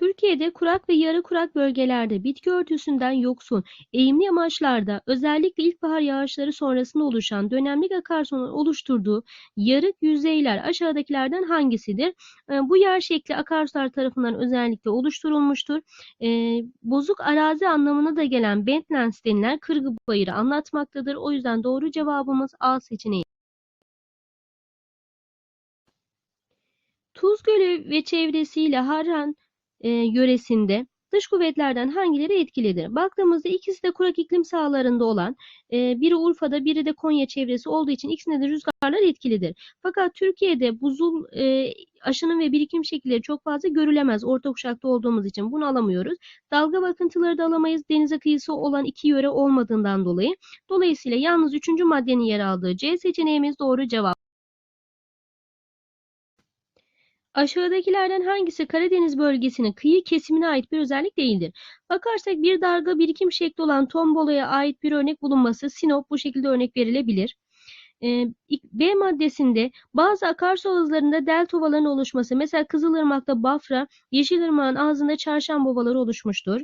Türkiye'de kurak ve yarı kurak bölgelerde bitki örtüsünden yoksun, eğimli yamaçlarda özellikle ilkbahar yağışları sonrasında oluşan dönemlik akarsunun oluşturduğu yarık yüzeyler aşağıdakilerden hangisidir? E, bu yer şekli akarsular tarafından özellikle oluşturulmuştur. E, bozuk arazi anlamına da gelen bentlands denilen kırgı bayırı anlatmaktadır. O yüzden doğru cevabımız A seçeneği. Tuz Gölü ve çevresiyle Harran e, yöresinde dış kuvvetlerden hangileri etkilidir? Baktığımızda ikisi de kurak iklim sahalarında olan, e, biri Urfa'da biri de Konya çevresi olduğu için ikisinde de rüzgarlar etkilidir. Fakat Türkiye'de buzul e, aşının ve birikim şekilleri çok fazla görülemez orta kuşakta olduğumuz için bunu alamıyoruz. Dalga bakıntıları da alamayız denize kıyısı olan iki yöre olmadığından dolayı. Dolayısıyla yalnız üçüncü maddenin yer aldığı C seçeneğimiz doğru cevap. Aşağıdakilerden hangisi Karadeniz bölgesinin kıyı kesimine ait bir özellik değildir? Bakarsak bir darga birikim şekli olan tombolaya ait bir örnek bulunması Sinop bu şekilde örnek verilebilir. B maddesinde bazı akarsu havuzlarında delta ovaların oluşması mesela Kızılırmak'ta Bafra, Yeşilırmak'ın ağzında çarşamba ovaları oluşmuştur.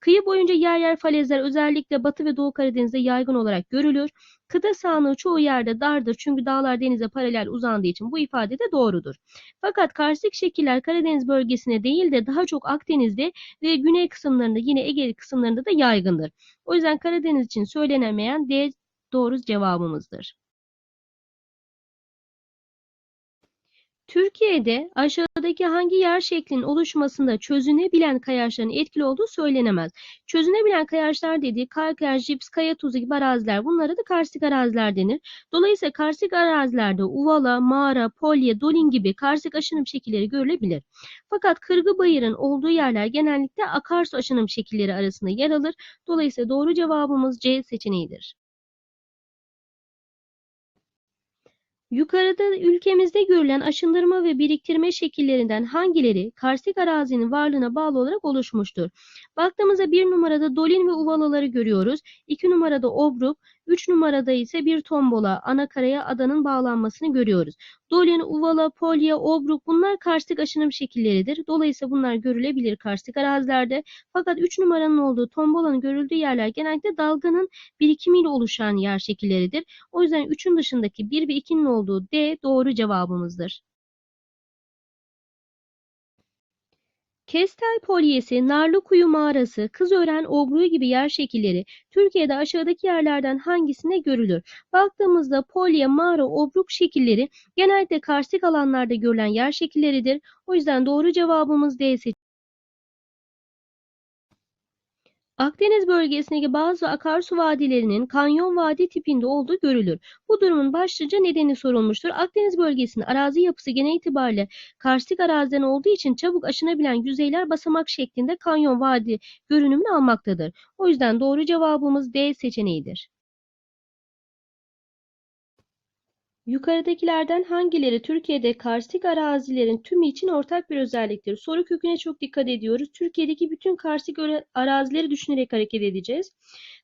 Kıyı boyunca yer yer falezler özellikle Batı ve Doğu Karadeniz'de yaygın olarak görülür. Kıta sahanlığı çoğu yerde dardır çünkü dağlar denize paralel uzandığı için bu ifade de doğrudur. Fakat karstik şekiller Karadeniz bölgesine değil de daha çok Akdeniz'de ve güney kısımlarında yine Ege kısımlarında da yaygındır. O yüzden Karadeniz için söylenemeyen D doğru cevabımızdır. Türkiye'de aşağıdaki hangi yer şeklinin oluşmasında çözünebilen kayaçların etkili olduğu söylenemez. Çözünebilen kayaçlar dediği kalker, jips, kaya tuzu gibi araziler bunlara da karstik araziler denir. Dolayısıyla karstik arazilerde uvala, mağara, polye, dolin gibi karstik aşınım şekilleri görülebilir. Fakat kırgı bayırın olduğu yerler genellikle akarsu aşınım şekilleri arasında yer alır. Dolayısıyla doğru cevabımız C seçeneğidir. Yukarıda ülkemizde görülen aşındırma ve biriktirme şekillerinden hangileri karstik arazinin varlığına bağlı olarak oluşmuştur? Baktığımızda bir numarada dolin ve uvalaları görüyoruz. İki numarada obruk, üç numarada ise bir tombola, anakaraya adanın bağlanmasını görüyoruz. Dolin, uvala, polya, obruk bunlar karstik aşınım şekilleridir. Dolayısıyla bunlar görülebilir karstik arazilerde. Fakat üç numaranın olduğu tombolanın görüldüğü yerler genellikle dalganın birikimiyle oluşan yer şekilleridir. O yüzden üçün dışındaki 1 ve 2'nin olduğu D doğru cevabımızdır. Kestel polyesi, Narlıkuyu mağarası, Kızören obruğu gibi yer şekilleri Türkiye'de aşağıdaki yerlerden hangisinde görülür? Baktığımızda polye, mağara, obruk şekilleri genellikle karstik alanlarda görülen yer şekilleridir. O yüzden doğru cevabımız D seçeneği. Akdeniz bölgesindeki bazı akarsu vadilerinin kanyon vadi tipinde olduğu görülür. Bu durumun başlıca nedeni sorulmuştur. Akdeniz bölgesinin arazi yapısı genel itibariyle karstik araziden olduğu için çabuk aşınabilen yüzeyler basamak şeklinde kanyon vadi görünümünü almaktadır. O yüzden doğru cevabımız D seçeneğidir. Yukarıdakilerden hangileri Türkiye'de karstik arazilerin tümü için ortak bir özelliktir? Soru köküne çok dikkat ediyoruz. Türkiye'deki bütün karstik arazileri düşünerek hareket edeceğiz.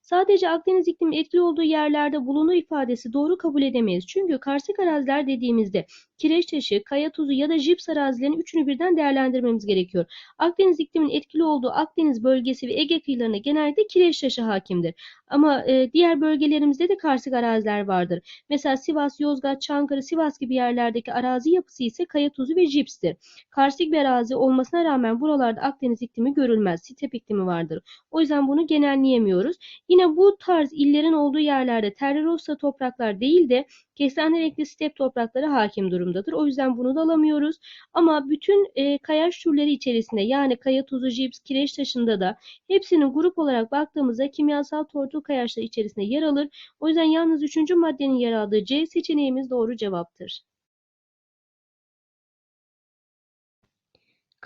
Sadece Akdeniz iklimi etkili olduğu yerlerde bulunur ifadesi doğru kabul edemeyiz. Çünkü karstik araziler dediğimizde kireç taşı, kaya tuzu ya da jips arazilerin üçünü birden değerlendirmemiz gerekiyor. Akdeniz iklimin etkili olduğu Akdeniz bölgesi ve Ege kıyılarına genelde kireç taşı hakimdir. Ama e, diğer bölgelerimizde de karstik araziler vardır. Mesela Sivas, Yozgat, Çankırı, Sivas gibi yerlerdeki arazi yapısı ise kaya tuzu ve jipstir. Karstik bir arazi olmasına rağmen buralarda Akdeniz iklimi görülmez. Step iklimi vardır. O yüzden bunu genelleyemiyoruz. Yine bu tarz illerin olduğu yerlerde terrerosa topraklar değil de kestane renkli step toprakları hakim durumdadır. O yüzden bunu da alamıyoruz. Ama bütün e, kayaç türleri içerisinde yani kaya tuzu, jips, kireç taşında da hepsinin grup olarak baktığımızda kimyasal tortul kayaçlar içerisinde yer alır. O yüzden yalnız üçüncü maddenin yer aldığı C seçeneğimiz doğru cevaptır.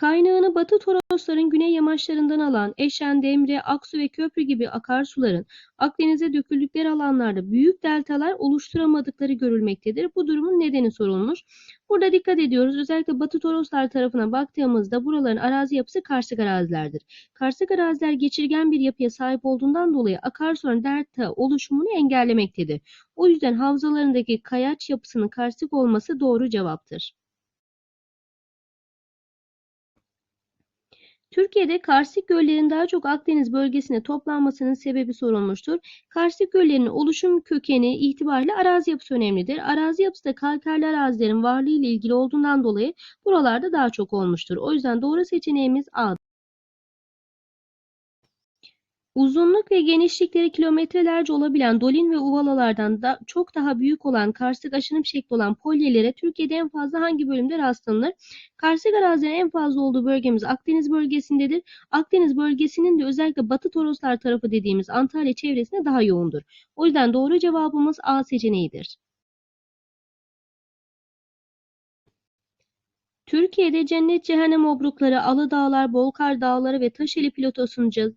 Kaynağını Batı Torosların güney yamaçlarından alan Eşen, Demre, Aksu ve Köprü gibi akarsuların Akdeniz'e döküldükleri alanlarda büyük deltalar oluşturamadıkları görülmektedir. Bu durumun nedeni sorulmuş. Burada dikkat ediyoruz. Özellikle Batı Toroslar tarafına baktığımızda buraların arazi yapısı karstik arazilerdir. Karstik araziler geçirgen bir yapıya sahip olduğundan dolayı akarsuların delta oluşumunu engellemektedir. O yüzden havzalarındaki kayaç yapısının karstik olması doğru cevaptır. Türkiye'de karstik göllerin daha çok Akdeniz bölgesine toplanmasının sebebi sorulmuştur. Karstik göllerin oluşum kökeni itibariyle arazi yapısı önemlidir. Arazi yapısı da kalkerli arazilerin varlığı ile ilgili olduğundan dolayı buralarda daha çok olmuştur. O yüzden doğru seçeneğimiz A. Uzunluk ve genişlikleri kilometrelerce olabilen dolin ve uvalalardan da çok daha büyük olan karstik aşınım şekli olan polyelere Türkiye'de en fazla hangi bölümde rastlanır? Karstik arazilerin en fazla olduğu bölgemiz Akdeniz bölgesindedir. Akdeniz bölgesinin de özellikle Batı Toroslar tarafı dediğimiz Antalya çevresinde daha yoğundur. O yüzden doğru cevabımız A seçeneğidir. Türkiye'de cennet cehennem obrukları, Aladağlar, Bolkar Dağları ve Taşeli platosunca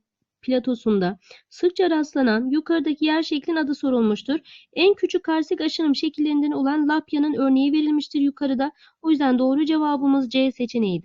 platosunda sıkça rastlanan yukarıdaki yer şeklin adı sorulmuştur. En küçük karstik aşınım şekillerinden olan Lapya'nın örneği verilmiştir yukarıda. O yüzden doğru cevabımız C seçeneğidir.